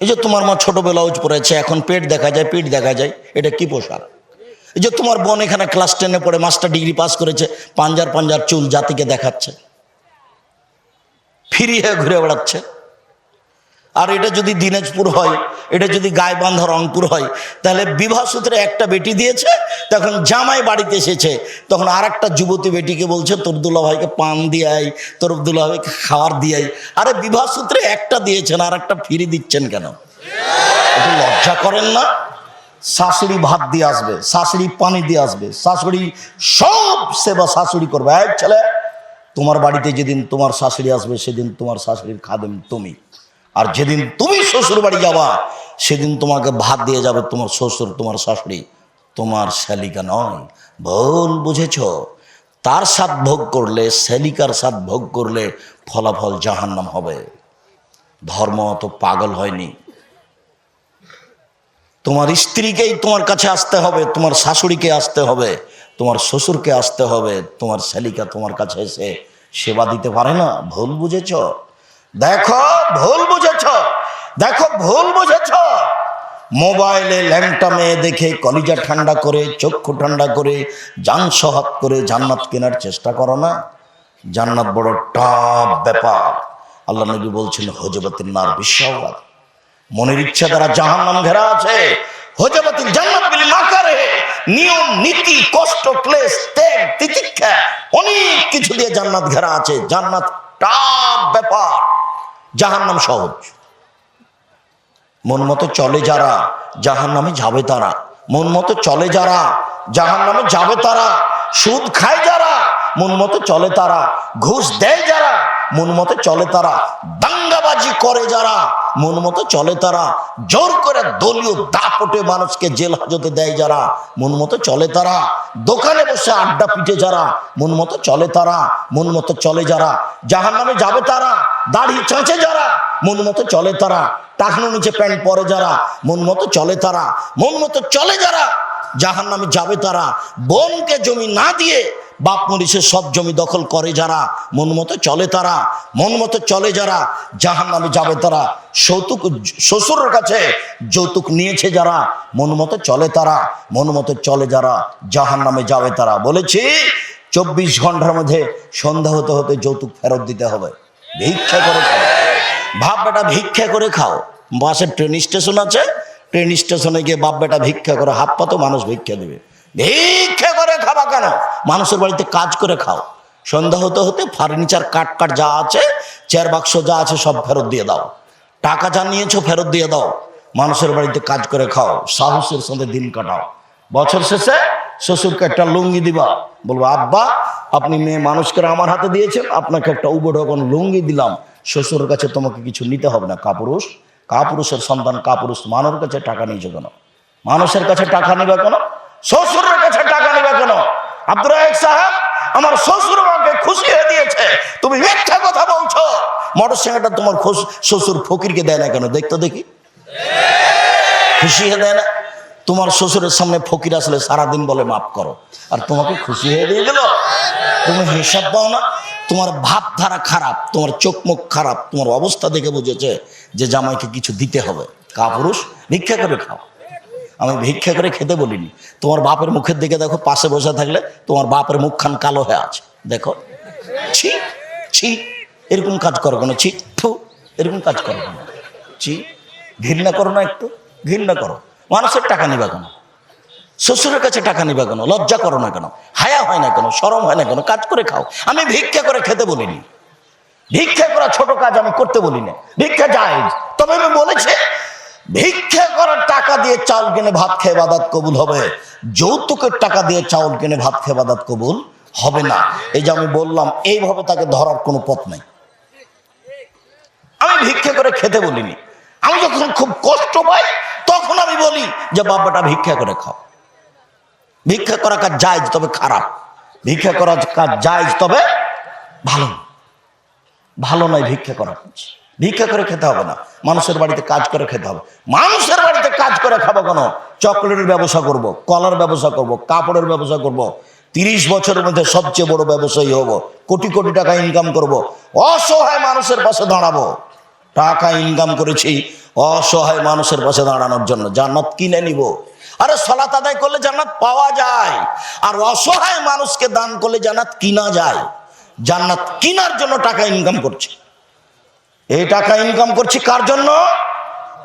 এই যে তোমার মা ছোট ব্লাউজ পরেছে, এখন পেট দেখা যায়, পিঠ দেখা যায়, এটা কি পোশাক এই যে তোমার বোন এখানে ক্লাস টেনে পড়ে মাস্টার ডিগ্রি পাস করেছে, পাঞ্জার পাঞ্জার চুল জাতিকে দেখাচ্ছে। ফিরিয়ে ঘুরে বেড়াচ্ছে। আর এটা যদি দিনাজপুর হয়, এটা যদি গায়বান্ধা রংপুর হয়, তাহলে বিবাহ সূত্রে একটা বেটি দিয়েছে, তখন জামাই বাড়িতে এসেছে, তখন আর একটা যুবতী বেটিকে বলছে, তোর দুলা ভাইকে পান দিয়াই তোর দুলা ভাইকে খাওয়ার দিয়াই আরে বিবাহ সূত্রে একটা দিয়েছেন, আর একটা ফিরি দিচ্ছেন কেন? একটু লজ্জা করেন না। শাশুড়ি ভাত দিয়ে আসবে, শাশুড়ি পানি দিয়ে আসবে, শাশুড়ি সব সেবা শাশুড়ি করবে। এক ছেলে, তোমার বাড়িতে যেদিন তোমার শাশুড়ি আসবে, সেদিন তোমার শাশুড়ির খাদেম তুমি। আর যেদিন তুমি শ্বশুর বাড়ি যাবা, সেদিন তোমাকে ভাত দিয়ে যাবে তোমার শ্বশুর, তোমার শাশুড়ি। তোমার শালিকা নয়। ভুল বুঝেছ? তার স্বাদ ভোগ করলে, শালিকার স্বাদ ভোগ করলে ফলাফল জাহান্নাম হবে। ধর্ম অত পাগল হয়নি। তোমার স্ত্রীকেই তোমার কাছে আসতে হবে, তোমার শাশুড়িকে আসতে হবে, তোমার শ্বশুরকে আসতে হবে, তোমার শালিকা তোমার কাছে এসে সেবা দিতে পারে না। ভুল বুঝেছ? দেখো, ভুল বুঝেছ। দেখো, ভুল বুঝেছ। মোবাইলে ল্যাংটা মেয়ে দেখে কলিজা ঠান্ডা করে, চক্ষু ঠান্ডা করে, যান সহাত করে জান্নাত কেনার চেষ্টা করো না। জান্নাত বড় টাপ ব্যাপার। আল্লাহ নবী বলছেন হজবতের নার বিশ্বাস মনের ইচ্ছা দ্বারা জাহান নাম ঘেরা আছে। হজবাতিল জান্নাত বিল মাকারে নিয়ম, নীতি, কষ্ট, ক্লেশ, ত্যাগ, তিতিক্ষা, অনেক কিছু দিয়ে জান্নাত ঘেরা আছে। জান্নাত টাপ ব্যাপার। জাহান্নাম সহজ। মন মতো চলে যারা জাহান নামে যাবে তারা। মন মতো চলে যারা জাহান নামে যাবে তারা। সুদ খায় যারা, মন মতো চলে তারা। ঘুষ দেয় যারা মন মতো চলে তারা। দাঙ্গাবাজি করে যারা, মন মতো চলে তারা। জোর করে দলীয় দাপটে মানুষকে জেল হাজতে দেয় যারা, মন মতো চলে তারা। দোকানে বসে আড্ডা পিটে যারা, মন মতো চলে তারা। মন মতো চলে যারা জাহান নামে যাবে তারা। দাড়ি চাঁচে যারা, মন মতো চলে তারা। টাকনো নিচে প্যান্ট পরে যারা, মন মতো চলে তারা। মন মতো চলে যারা জাহান নামে যাবে তারা। বোনকে জমি না দিয়ে বাপ মরিসে সব জমি দখল করে যারা। মন মতো চলে তারা, মন মতো চলে যারা। জাহান নামে যাবে তারা। সৌতুক, শ্বশুরের কাছে যৌতুক নিয়েছে যারা। মন মতো চলে তারা, মন মতো চলে যারা। জাহান নামে যাবে তারা। বলেছি, চব্বিশ ঘণ্টার মধ্যে সন্ধ্যা হতে হতে যৌতুক ফেরত দিতে হবে। ভিক্ষা করে খাও। ভাব বেটা, ভিক্ষা করে খাও। বাসের ট্রেন স্টেশন আছে ট্রেন স্টেশনে গিয়ে বাপ বেটা ভিক্ষা করে হাত পাতো মানুষ ভিক্ষা দেবে। ভিক্ষা করে খাবা কেন? মানুষের বাড়িতে কাজ করে খাও। সন্ধ্যা হতে হতে ফার্নিচার কাট কাঠ যা আছে চেয়ার বাক্স যা আছে সব ফেরত দিয়ে দাও। টাকা যা নিয়েছো ফেরত দিয়ে দাও। মানুষের বাড়িতে কাজ করে খাও, সাহসের সাথে দিন কাটাও। বছর শেষে শ্বশুরকে একটা লুঙ্গি দিবা। বলব, আব্বা, আপনি মেয়ে মানুষ করে আমার হাতে দিয়েছেন, আপনাকে একটা উবঢকন লুঙ্গি দিলাম। শ্বশুরের কাছে তোমাকে কিছু নিতে হবে না, কাপুরুষ। কাপুরুষের সন্তান, কাপুরুষ মানুষের কাছে টাকা নিয়েছে কেন মানুষের কাছে টাকা নিবে কেন, শ্বশুরের কাছে টাকা নিবে কেন। আব্দুর রাহেক সাহেব, আমার শ্বশুর আমাকে খুশি হয়ে দিয়েছে। তুমি মিথ্যা কথা বলছো। মোটর সাইকেলটা তোমার শ্বশুর ফকিরকে দেয় না কেন? দেখতো দেখি। খুশি হয়ে দেয় না। তোমার শ্বশুরের সামনে ফকির আসলে সারাদিন বলে, মাফ করো। আর তোমাকে খুশি হয়ে দিয়ে গেল। তুমি হিসাব পাও না, তোমার ভাবধারা খারাপ, তোমার চোখ মুখ খারাপ, তোমার অবস্থা দেখে বুঝেছে যে জামাইকে কিছু দিতে হবে। কাপুরুষ, ভিক্ষা করে খাও। আমি ভিক্ষা করে খেতে বলিনি। তোমার বাপের মুখের দিকে দেখো, পাশে বসে থাকলে তোমার বাপের মুখখান কালো হয়ে আছে। দেখো। ছি ছি, এরকম কাজ করো কেন, ছি, থু, এরকম কাজ করো কেন। ছি, ঘৃণা করো না একটু, ঘৃণা করো। মানুষের টাকা নিবা কেন। শ্বশুরের কাছে টাকা নিবা কেন? লজ্জা করো না কেন? হায়া হয় না কেন? সরম হয় না কেন? কাজ করে খাও। আমি ভিক্ষা করে খেতে বলিনি। ভিক্ষা করা ছোট কাজ আমি করতে বলি না ভিক্ষা যায়। তবে আমি বলেছি, ভিক্ষা করার টাকা দিয়ে চাউল কিনে ভাত খেয়ে বাদাত কবুল হবে। যৌতুকের টাকা দিয়ে চাউল কিনে ভাত খেয়ে বাদাত কবুল হবে না। এই যে আমি বললাম, এইভাবে তাকে ধরার কোনো পথ নাই। আমি ভিক্ষা করে খেতে বলিনি। আমি যখন খুব কষ্ট পাই, তখন আমি বলি যে বাবাটা ভিক্ষা করে খাও। ভিক্ষা করা কাজ জায়জ, তবে খারাপ। ভিক্ষা করা কাজ জায়জ, তবে ভালো ভালো নয় ভিক্ষা করা। কাজ ভিক্ষা করে খেতে হবে না। মানুষের বাড়িতে কাজ করে খেতে হবে। মানুষের বাড়িতে কাজ করে খাব কেন? চকলেটের ব্যবসা করব, কলার ব্যবসা করব, কাপড়ের ব্যবসা করব। তিরিশ বছরের মধ্যে সবচেয়ে বড় ব্যবসায়ী হব। কোটি কোটি টাকা ইনকাম করব। অসহায় মানুষের পাশে দাঁড়াবো। টাকা ইনকাম করেছি অসহায় মানুষের পাশে দাঁড়ানোর জন্য। জান্নাত কিনে নিব। আরে সলাত আদায় করলে জান্নাত পাওয়া যায়। আর অসহায় মানুষকে দান করলে জান্নাত কিনা যায়। জান্নাত কিনার জন্য টাকা ইনকাম করছে। এই টাকা ইনকাম করছি কার জন্য?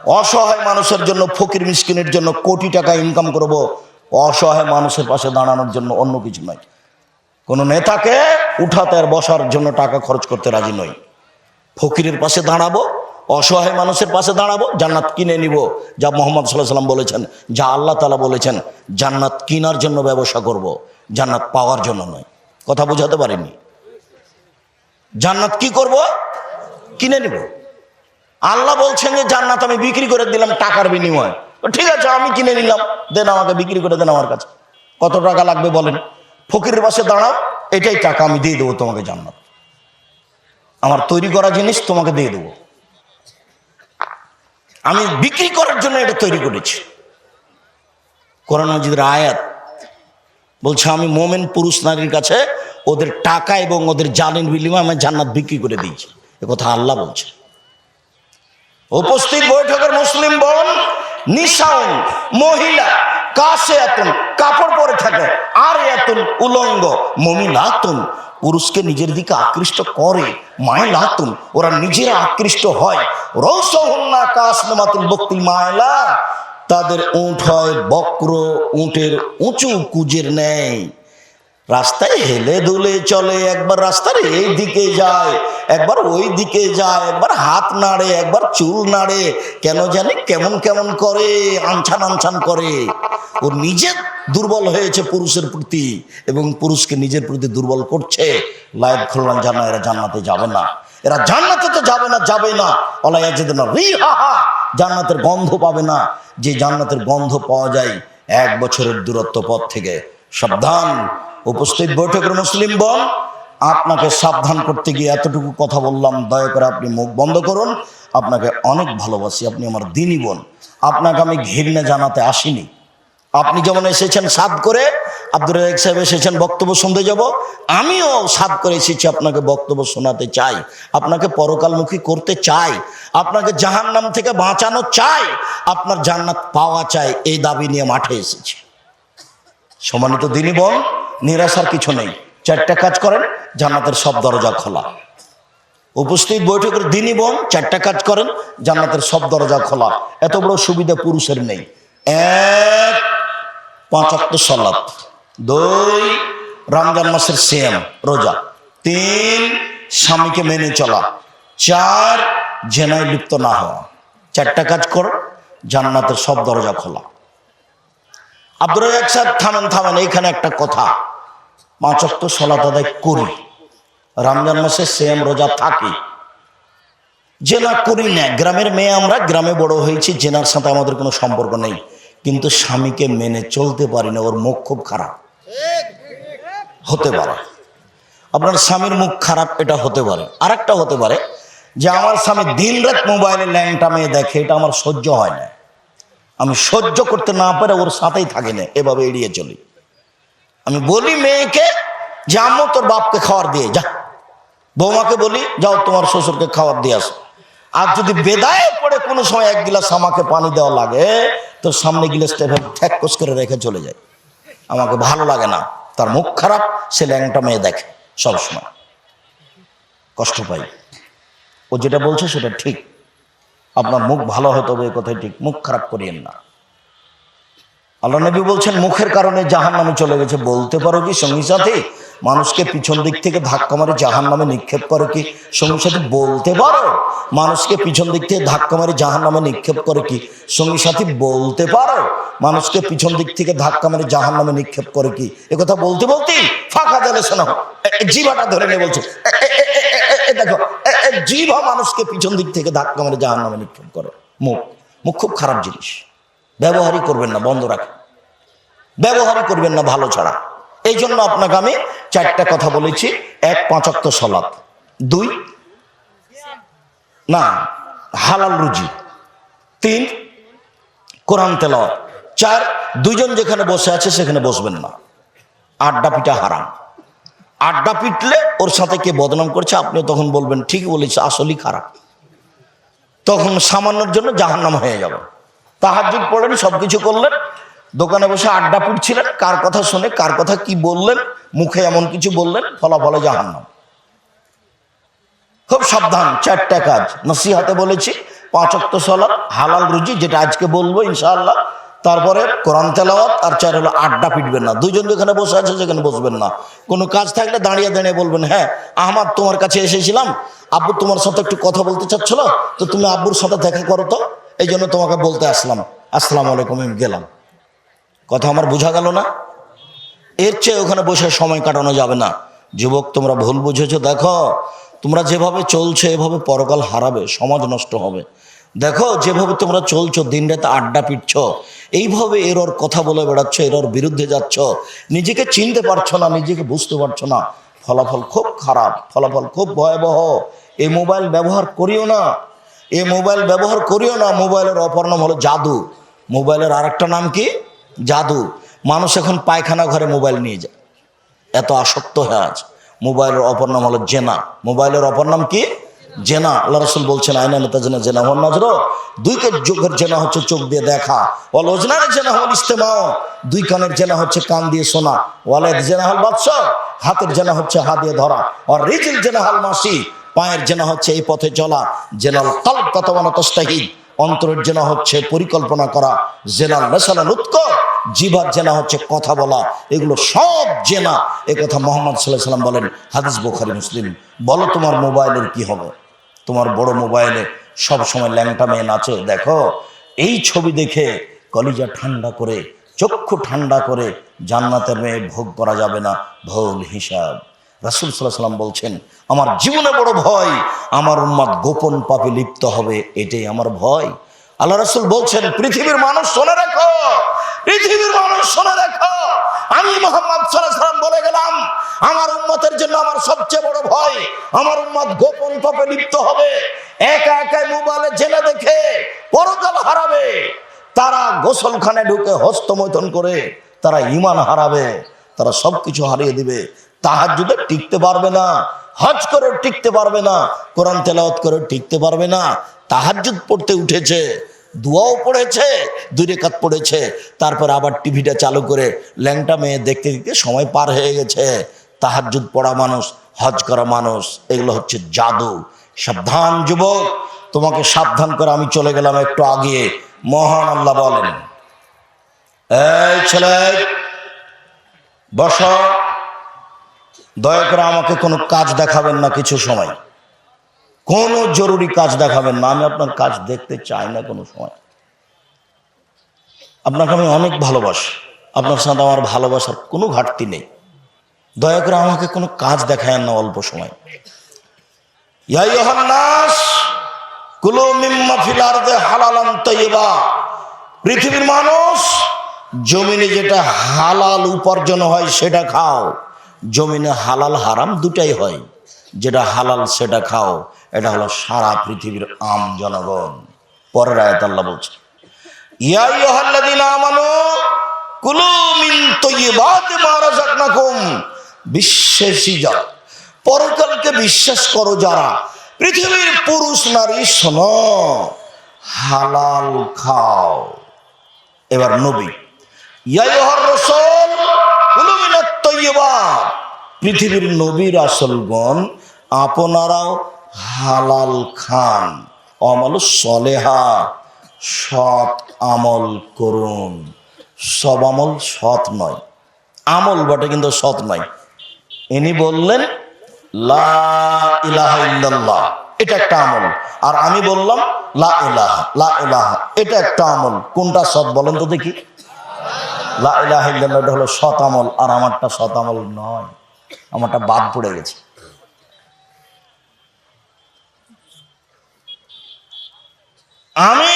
অসহায় মানুষের জন্য, ফকির মিসকিনের জন্য কোটি টাকা ইনকাম করব। অসহায় মানুষের পাশে দাঁড়ানোর জন্য অন্য কিছু নয়। কোনো নেতাকে উঠাতে আর বসার জন্য টাকা খরচ করতে রাজি নই। ফকিরের পাশে দাঁড়াবো অসহায় মানুষের পাশে দাঁড়াবো, জান্নাত কিনে নিব। যা মোহাম্মদ সাল্লাহ সাল্লাম বলেছেন, যা আল্লাহ তালা বলেছেন, জান্নাত কিনার জন্য ব্যবসা করব, জান্নাত পাওয়ার জন্য নয়। কথা বোঝাতে পারিনি? জান্নাত কি করব? কিনে নিব। আল্লাহ বলছেন যে, জান্নাত আমি বিক্রি করে দিলাম টাকার বিনিময়ে। ঠিক আছে, আমি কিনে নিলাম, দেন আমাকে বিক্রি করে দেন আমার কাছে। কত টাকা লাগবে বলেন? ফকিরের পাশে দাঁড়াও, এটাই টাকা আমি দিয়ে দেবো তোমাকে জান্নাত। আমার তৈরি করা জিনিস তোমাকে দিয়ে দেবো। আমি বিক্রি করার জন্য এটা তৈরি করেছি। কোরআন মজিদের আয়াত বলছে, আমি মোমেন পুরুষ নারীর কাছে ওদের টাকা এবং ওদের জানের বিনিময়ে আমি জান্নাত বিক্রি করে দিয়েছি। এ কথা আল্লাহ বলছে। উপস্থিত বৈঠকের মুসলিম বোন নিশাউন, মহিলা কাছে এতন কাপড় পরে থাকে আর এতন উলঙ্গ, মমিলাতুন পুরুষকে নিজের দিকে আকৃষ্ট করে মায়লাতুন ওরা নিজেরা আকৃষ্ট হয়। রৌসহন্না কাসনামাতুল বক্তিল মায়লা, তাদের উঁট হয় বক্র উঁটের উঁচু কুজের নেয় রাস্তায় হেলে দুলে চলে, একবার রাস্তার এই দিকে যায়, একবার ওই দিকে যায়, একবার হাত নাড়ে, একবার চুল নাড়ে, কেন জানি কেমন কেমন করে, আনছান আনছান করে। ও নিজে দুর্বল হয়েছে পুরুষের প্রতি এবং পুরুষকে নিজের প্রতি দুর্বল করছে। লাইভ খুললাম জানা, এরা জান্নাতে যাবে না। এরা জান্নাতে তো যাবে না যাবে না। অলাইয়া যেতে না রি হা হা জান্নাতের গন্ধ পাবে না। যে জান্নাতের গন্ধ পাওয়া যায় এক বছরের দূরত্ব পথ থেকে। সাবধান। উপস্থিত বৈঠকের মুসলিম বল আপনাকে সাবধান করতে গিয়ে এতটুকু কথা বললাম, দয়া করে আপনি মুখ বন্ধ করুন। আপনাকে অনেক ভালোবাসি, আপনি আমার দিনই বোন। আপনাকে আমি ঘৃণা জানাতে আসিনি। আপনি যেমন এসেছেন সাদ করে, আব্দুর রাজাক সাহেব এসেছেন বক্তব্য শুনতে যাব। আমিও সাদ করে এসেছি, আপনাকে বক্তব্য শোনাতে চাই। আপনাকে পরকালমুখী করতে চাই। আপনাকে জাহান নাম থেকে বাঁচানো চাই। আপনার জান্নাত পাওয়া চাই, এই দাবি নিয়ে মাঠে এসেছি। সম্মানিত দিনই বোন নিরাশার কিছু নেই। চারটা কাজ করেন, জান্নাতের সব দরজা খোলা। উপস্থিত বৈঠকের দিনই বোন চারটা কাজ করেন, জান্নাতের সব দরজা খোলা। এত বড় সুবিধা পুরুষের নেই। এক পাঁচাত্ত সলাপ দুই, রমজান মাসের সেম রোজা। তিন, স্বামীকে মেনে চলা। চার, জেনায় লিপ্ত না হওয়া। চারটা কাজ কর, জান্নাতের সব দরজা খোলা। আব্দুর সাহেব, থামেন থামেন, এইখানে একটা কথা। পাঁচক্ত সলাত আদায় করি। রমজান মাসে সেম রোজা থাকি। জেনা করি না, গ্রামের মেয়ে আমরা, গ্রামে বড় হয়েছি জেনার সাথে আমাদের কোনো সম্পর্ক নেই। কিন্তু স্বামীকে মেনে চলতে পারি না, ওর মুখ খুব খারাপ। হতে পারে। আপনার স্বামীর মুখ খারাপ, এটা হতে পারে। আরেকটা হতে পারে যে, আমার স্বামী দিন রাত মোবাইলে ল্যাংটা মেয়ে দেখে, এটা আমার সহ্য হয় না। আমি সহ্য করতে না পারে, ওর সাথেই থাকি না, এভাবে এড়িয়ে চলি। আমি বলি, মেয়েকে যে আম্মু তোর বাপকে খাবার দিয়ে যা। বৌমাকে বলি, যাও তোমার শ্বশুরকে খাবার দিয়ে আসো। আর যদি বেদায় পড়ে কোনো সময় এক গিলাস আমাকে পানি দেওয়া লাগে তো সামনে গিলাসটা এভাবে ঠ্যাককস করে রেখে চলে যায়। আমাকে ভালো লাগে না, তার মুখ খারাপ, সে ল্যাংটা মেয়ে দেখে সবসময়। কষ্ট পাই। ও যেটা বলছে সেটা ঠিক। আপনার মুখ ভালো হতে হবে এ কথাই ঠিক, মুখ খারাপ করিয়েন না। আল্লাহ নবী বলছেন, মুখের কারণে জাহান নামে চলে গেছে। বলতে পারো কি, সঙ্গী সাথী, মানুষকে পিছন দিক থেকে ধাক্কা মারে জাহান নামে নিক্ষেপ করে কি? সঙ্গী সাথী, বলতে পারো? মানুষকে পিছন দিক থেকে ধাক্কা মারে জাহান নামে নিক্ষেপ করে কি? সঙ্গী সাথী, বলতে পারো? মানুষকে পিছন দিক থেকে ধাক্কা মারে জাহান নামে নিক্ষেপ করে কি? কথা বলতে বলতেই ফাঁকা জালে শোনা জিভাটা ধরে নিয়ে বলছে এ, এ, এ, এ, এ, এ, দেখো এ, মানুষকে পিছন দিক থেকে ধাক্কা মারে জাহান নামে নিক্ষেপ করে। মুখ মুখ খুব খারাপ জিনিস। ব্যবহারই করবেন না বন্ধ রাখেন। ব্যবহারই করবেন না ভালো ছাড়া। এই জন্য আপনাকে আমি চারটা কথা বলেছি। এক পাঁচাত্ত সলাৎ। দুই না হালাল রুজি। তিন কোরআন তেল চার দুইজন যেখানে বসে আছে সেখানে বসবেন না। আড্ডা পিটা হারাম। আড্ডা পিটলে ওর সাথে কে বদনাম করছে আপনি তখন বলবেন, ঠিক বলেছে, আসলেই খারাপ। তখন সামান্যর জন্য জাহান্নাম হয়ে যাবে। তাহাজুদ পড়লেন সব কিছু করলেন, দোকানে বসে আড্ডা পিটছিলেন কার কথা শুনে, কার কথা কি বললেন, মুখে এমন কিছু বললেন, ফলাফলে জাহান্নাম। খুব সাবধান, চারটা কাজ। নসিহাতে বলেছি, পাঁচ অক্ত হালাল রুজি, যেটা আজকে বলব, ইনশাআল্লাহ। তারপরে কোরআন তেলাওয়াত আর চার হলো আড্ডা পিটবেন না। দুইজন যেখানে বসে আছে, সেখানে বসবেন না। কোনো কাজ থাকলে দাঁড়িয়ে দাঁড়িয়ে বলবেন হ্যাঁ আহমাদ তোমার কাছে এসেছিলাম। আব্বু তোমার সাথে একটু কথা বলতে চাচ্ছিল, তো তুমি আব্বুর সাথে দেখা করো তো। এই জন্য তোমাকে বলতে আসলাম। আসসালাম আলাইকুম, আমি গেলাম। কথা আমার বোঝা গেল না? এর চেয়ে ওখানে বসে সময় কাটানো যাবে না। যুবক, তোমরা ভুল বুঝেছ। দেখো, তোমরা যেভাবে চলছে, এভাবে পরকাল হারাবে, সমাজ নষ্ট হবে। দেখো, যেভাবে তোমরা চলছো, দিন রাতে আড্ডা পিটছ, এইভাবে এর ওর কথা বলে বেড়াচ্ছ এর ওর বিরুদ্ধে যাচ্ছ, নিজেকে চিনতে পারছ না, নিজেকে বুঝতে পারছ না, ফলাফল খুব খারাপ, ফলাফল খুব ভয়াবহ। এই মোবাইল ব্যবহার করিও না এই মোবাইল ব্যবহার করিও না, মোবাইলের অপর নাম হলো জাদু। মোবাইলের আরেকটা নাম কি? জাদু। মানুষ এখন পায়খানা ঘরে মোবাইল নিয়ে যায়। এত আসক্ত হয়ে আছে। মোবাইলের অপর নাম হলো জেনা। মোবাইলের অপর নাম কি? জেনা, আল্লাহ রসুল বলছেন আয়না নেতা জেনা জেনা হন নজর। দুই চোখের জেনা হচ্ছে চোখ দিয়ে দেখা। ওয়াল ওজনার জেনা হল ইস্তেমাও দুই কানের জেনা হচ্ছে কান দিয়ে শোনা। ওয়ালেদ জেনা হল বাদশ হাতের জেনা হচ্ছে হাত দিয়ে ধরা। আর রিজিল জেনা হল মাসি। পায়ের জেনা হচ্ছে এই পথে চলা। জেনাল ততমানা তস্তাহি অন্তরের জেনা হচ্ছে পরিকল্পনা করা। জেনাল মেসালা উৎক জিভার জেনা হচ্ছে কথা বলা। এগুলো সব জেনা। কথা মোহাম্মদ সাল্লাহ সাল্লাম বলেন, হাদিস বোখারি, মুসলিম। বলো তোমার মোবাইলের কি হবে? তোমার বড় মোবাইলে সব সময় ল্যাংটা মেয়ে নাচে, দেখো। এই ছবি দেখে কলিজা ঠান্ডা করে, চক্ষু ঠান্ডা করে জান্নাতের মেয়ে ভোগ করা যাবে না ভুল হিসাব। রাসুল সাল্লাহ সাল্লাম বলছেন, আমার জীবনে বড় ভয়, আমার উন্মাদ গোপন পাপে লিপ্ত হবে, এটাই আমার ভয়। আল্লাহ রাসুল বলছেন, পৃথিবীর মানুষ শোনে রাখো পৃথিবীর মানুষ শোনে রাখো আমি মোহাম্মদ সাল্লাম বলে গেলাম, আমার উন্মতের জন্য আমার সবচেয়ে বড় ভয়, আমার উন্মত গোপন পাপে লিপ্ত হবে। একা একা মোবাইলে জেনে দেখে পরকাল হারাবে। তারা গোসলখানে ঢুকে হস্তমৈথন করে তারা ইমান হারাবে, তারা সবকিছু হারিয়ে দিবে। তাহার যুগে টিকতে পারবে না, হজ করে টিকতে পারবে না, কোরআন তেলাওয়াত করে টিকতে পারবে না। তাহাজ্জুদ পড়তে উঠেছে দুয়াও পড়েছে, দুই রেখাত পড়েছে। তারপর আবার টিভিটা চালু করে ল্যাংটা মেয়ে দেখতে দেখতে সময় পার হয়ে গেছে। তাহাজ্জুদ পড়া মানুষ, হজ করা মানুষ, এগুলো হচ্ছে জাদু। সাবধান যুবক, তোমাকে সাবধান করে আমি চলে গেলাম একটু আগে মহান আল্লাহ বলেন, এই ছেলে, বস। দয়া করে আমাকে কোনো কাজ দেখাবেন না কিছু সময়। কোনো জরুরি কাজ দেখাবেন না। আমি আপনার কাজ দেখতে চাই না কোনো সময়। আপনাকে আমি অনেক ভালোবাসি। আপনার সাথে আমার ভালোবাসার কোনো ঘাটতি নেই। দয়া করে আমাকে কোনো কাজ দেখায় না অল্প সময়। পৃথিবীর মানুষ, জমিনে যেটা হালাল উপার্জন হয় সেটা খাও। জমিনে হালাল হারাম দুটাই হয়। যেটা হালাল সেটা খাও। এটা হলো সারা পৃথিবীর আম জনগণ। পরের আয়াত আল্লাহ বলছে ইয়া আইয়ুহাল্লাযীনা আমানু কুলু মিন তাইয়্যিবাতি মা রাযাকনাকুম বিশ্বাসী যারা, পরকালকে বিশ্বাস করো যারা, পৃথিবীর পুরুষ নারী শোনো, হালাল খাও। এবার নবী পৃথিবীর নবীর আসলগণ, আপনারাও হালাল খান আমল সলেহা, সৎ আমল করুন। সব আমল সৎ নয়, আমল বটে কিন্তু সৎ নয়। ইনি বললেন, লা ইল্লাল্লাহ, এটা একটা আমল। আর আমি বললাম, লা ইলাহা লা ইলাহা, এটা একটা আমল। কোনটা সৎ বলেন তো দেখি। লা ইলাহা ইল্লাল্লাহ, এটা হলো সৎ আমল, আর আমারটা সৎ আমল নয়। আমারটা বাদ পড়ে গেছে। আমি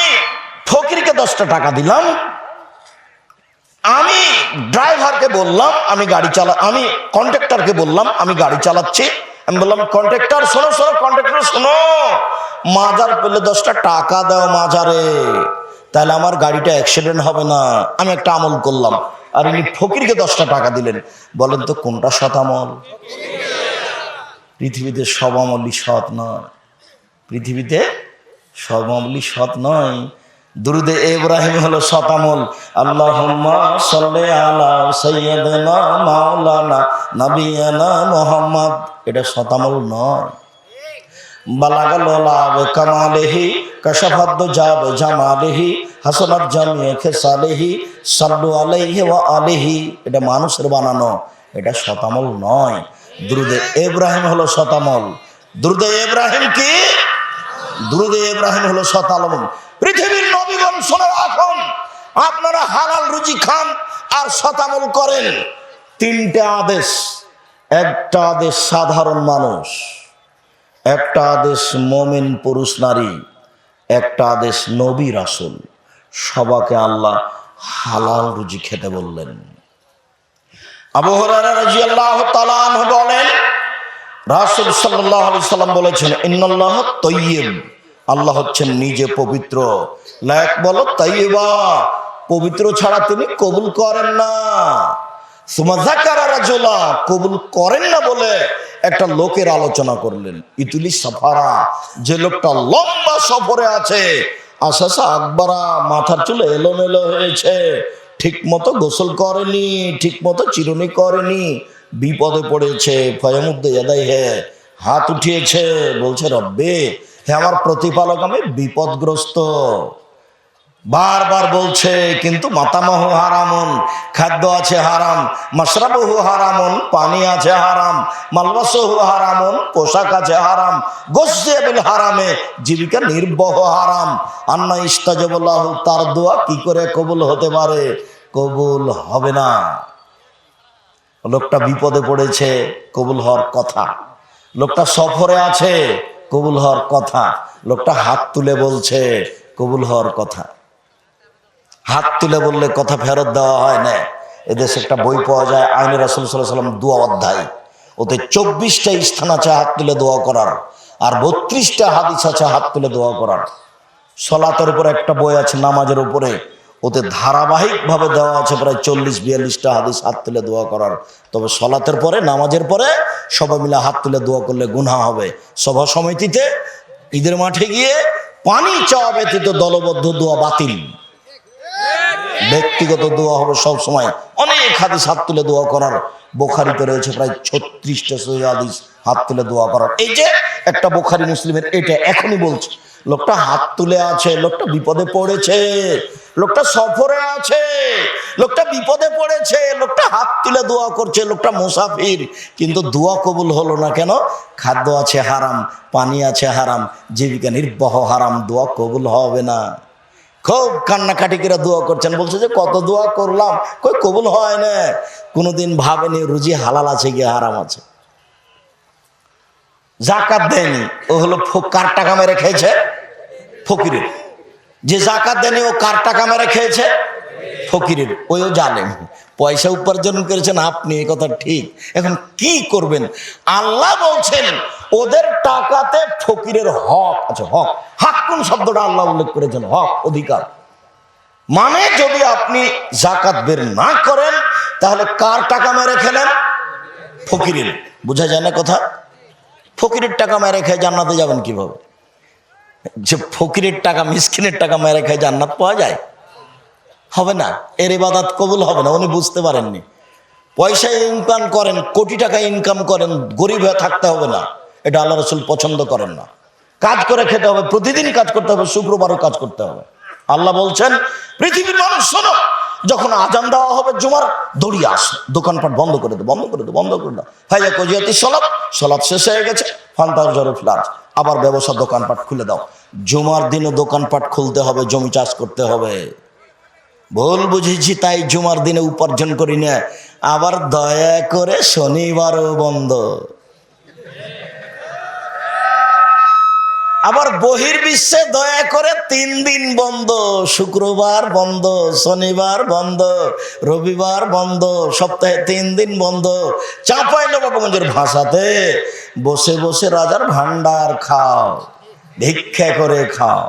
ফকিরকে দশটা টাকা দিলাম, আমি ড্রাইভারকে বললাম, আমি গাড়ি চালা, আমি কন্ট্রাক্টরকে বললাম, আমি গাড়ি চালাচ্ছি। আমি বললাম, কন্ট্রাক্টর, শোনো শোনো, কন্ট্রাক্টর, শোনো। মাজার পেলে দশটা টাকা দাও মাজারে। তাহলে আমার গাড়িটা অ্যাক্সিডেন্ট হবে না। আমি একটা আমল করলাম। আর উনি ফকিরকে দশটা টাকা দিলেন। বলেন তো, কোনটা সৎ আমল? পৃথিবীতে সব আমলই সৎ নয়। পৃথিবীতে সমাবলি সৎ নয়। দুরুদে ইব্রাহিম হলো শতামল আল্লাহুম্মা সাল্লি আলা সাইয়্যিদিনা মাওলানা নবিয়ানা মুহাম্মদ। এটা শতামল নয়। বালাগাল লাভ কামালেহি কশফাদ জাব জামালেহি, হাসনাত জামিয়ে খেসালেহি, সাল্লু আলাইহি ওয়া আলিহি। এটা মানুষের বানানো। এটা শতামল নয়। দুরুদে ইব্রাহিম হলো শতামল দুরুদে ইব্রাহিম কি? দুরুদে ইব্রাহিম হলো শতালম পৃথিবীর নবীগণ শুনে রাখুন, আপনারা হালাল রুজি খান আর শতামল করেন। তিনটা আদেশ। একটা আদেশ সাধারণ মানুষ, একটা আদেশ মমিন পুরুষ নারী, একটা আদেশ নবী রাসুল। সবাকে আল্লাহ হালাল রুজি খেতে বললেন। আবু হুরায়রা রাদিয়াল্লাহু তাআলা আনহু বলেন রাসূল সাল্লাল্লাহু আলাইহি সাল্লাম বলেছেন, ইন্নাল্লাহ তাইয়্যিব। আল্লাহ হচ্ছেন নিজে পবিত্র। লায়ক বলো, তাইয়্যিবা। পবিত্র ছাড়া তিনি কবুল করেন না। সুমা কবুল করেন না বলে একটা লোকের আলোচনা করলেন। ইতুলি সাফারা, যে লোকটা লম্বা সফরে আছে আশাসা আকবরা মাথার চুল এলোমেলো হয়েছে ঠিক মতো গোসল করেনি ঠিক মতো চিরুনি করেনি বিপদে পড়েছে, ভয়মুগ্ধ এদাই হে, হাত উঠিয়েছে, বলছে, রব্বে, হে আমার প্রতিপালক, আমি বিপদগ্রস্ত। বারবার বলছে, কিন্তু মাতামহ হারামন, খাদ্য আছে হারাম মাসরাবহু হারামন, পানি আছে হারাম, মালবাসহু হারামন, পোশাক আছে হারাম গোসেবিল হারামে, জীবিকা নির্বহ হারাম। আন্না ইস্তাজবুল্লাহ, তার দোয়া কি করে কবুল হতে পারে? কবুল হবে না। লোকটা বিপদে পড়েছে, কবুল হওয়ার কথা। লোকটা সফরে আছে, কবুল হওয়ার কথা। লোকটা হাত তুলে বলছে, কবুল হওয়ার কথা। হাত তুলে বললে কথা ফেরত দেওয়া হয় না। এদেশে একটা বই পাওয়া যায়, আইনের রাসুল সাল্লাহ সাল্লাম দোয়া অধ্যায়। ওতে চব্বিশটা স্থান আছে হাত তুলে দোয়া করার, আর বত্রিশটা হাদিস আছে হাত তুলে দোয়া করার। সলাতের উপরে একটা বই আছে, নামাজের উপরে। ওতে ধারাবাহিকভাবে দেওয়া আছে প্রায় চল্লিশ বিয়াল্লিশটা হাদিস হাত তুলে দোয়া করার। তবে সলাতের পরে নামাজের পরে সবাই মিলে হাত তুলে দোয়া করলে গুণা হবে। সভা সমিতিতে ঈদের মাঠে গিয়ে পানি চাওয়া ব্যতীত দলবদ্ধ দোয়া বাতিল। ব্যক্তিগত দোয়া হবে সব সময়। অনেক হাদিস হাত তুলে দোয়া করার। বোখারিতে রয়েছে প্রায় ছত্রিশটা সহি হাদিস হাত তুলে দোয়া করার। এই যে একটা বোখারি মুসলিমের এটা এখনই বলছে। লোকটা হাত তুলে আছে, লোকটা বিপদে পড়েছে, লোকটা সফরে আছে, লোকটা বিপদে পড়েছে, লোকটা হাত তুলে দোয়া করছে, লোকটা মুসাফির, কিন্তু দোয়া কবুল হলো না কেন? খাদ্য আছে হারাম, পানি আছে হারাম, জীবিকা নির্বাহ হারাম, দোয়া কবুল হবে না। খুব কান্নাকাটি করে দোয়া করছেন, বলছে যে কত দোয়া করলাম, কই কবুল হয় না। কোনোদিন ভাবেনি রুজি হালাল আছে কি হারাম আছে। জাকাত দেয়নি, ও হলো কার টাকা মেরে খেয়েছে? ফকিরের। যে জাকাত দেয়নি, ও কার টাকা মেরে খেয়েছে? ফকিরের। ওইও জানেন পয়সা উপার্জন করেছেন আপনি এই কথা ঠিক। এখন কি করবেন? আল্লাহ বলছেন, ওদের টাকাতে ফকিরের হক আছে, হক। হক কোন শব্দটা আল্লাহ উল্লেখ করেছেন? হক, অধিকার। মানে যদি আপনি জাকাত বের না করেন, তাহলে কার টাকা মেরে খেলেন? ফকিরের। বোঝা যায় না কথা? ফকিরের টাকা মেরে খায় জান্নাতে যাবেন কীভাবে? যে ফকিরের টাকা, মিসকিনের টাকা মেরে খায় জান্নাত পাওয়া যায়? হবে না, এর ইবাদাত কবুল হবে না, উনি বুঝতে পারেননি। পয়সা ইনকাম করেন, কোটি টাকা ইনকাম করেন, গরিব হয়ে থাকতে হবে না। এটা আল্লাহ রসুল পছন্দ করেন না। কাজ করে খেতে হবে, প্রতিদিন কাজ করতে হবে, শুক্রবারও কাজ করতে হবে। আল্লাহ বলছেন, পৃথিবীর মানুষ, শোনো, যখন আজান দেওয়া হবে, জুমার দড়িয়ে আস দোকানপাট বন্ধ করে দে, বন্ধ করে দে, বন্ধ করে দাও ভাইয়া কজিয়াতি সলাপ সলাপ শেষ হয়ে গেছে, ফান্তার জরে ফ্লাট আবার ব্যবসা দোকানপাট খুলে দাও। জুমার দিনে দোকানপাট খুলতে হবে, জমি চাষ করতে হবে। ভুল বুঝেছি, তাই জুমার দিনে উপার্জন করি না। আবার দয়া করে শনিবারও বন্ধ। আবার বহির্বিশ্বে দয়া করে তিন দিন বন্ধ, শুক্রবার বন্ধ, শনিবার বন্ধ, রবিবার বন্ধ, সপ্তাহে তিন দিন বন্ধ। চাপাই নবাবগঞ্জের ভাষাতে বসে বসে রাজার ভান্ডার খাও, ভিক্ষা করে খাও।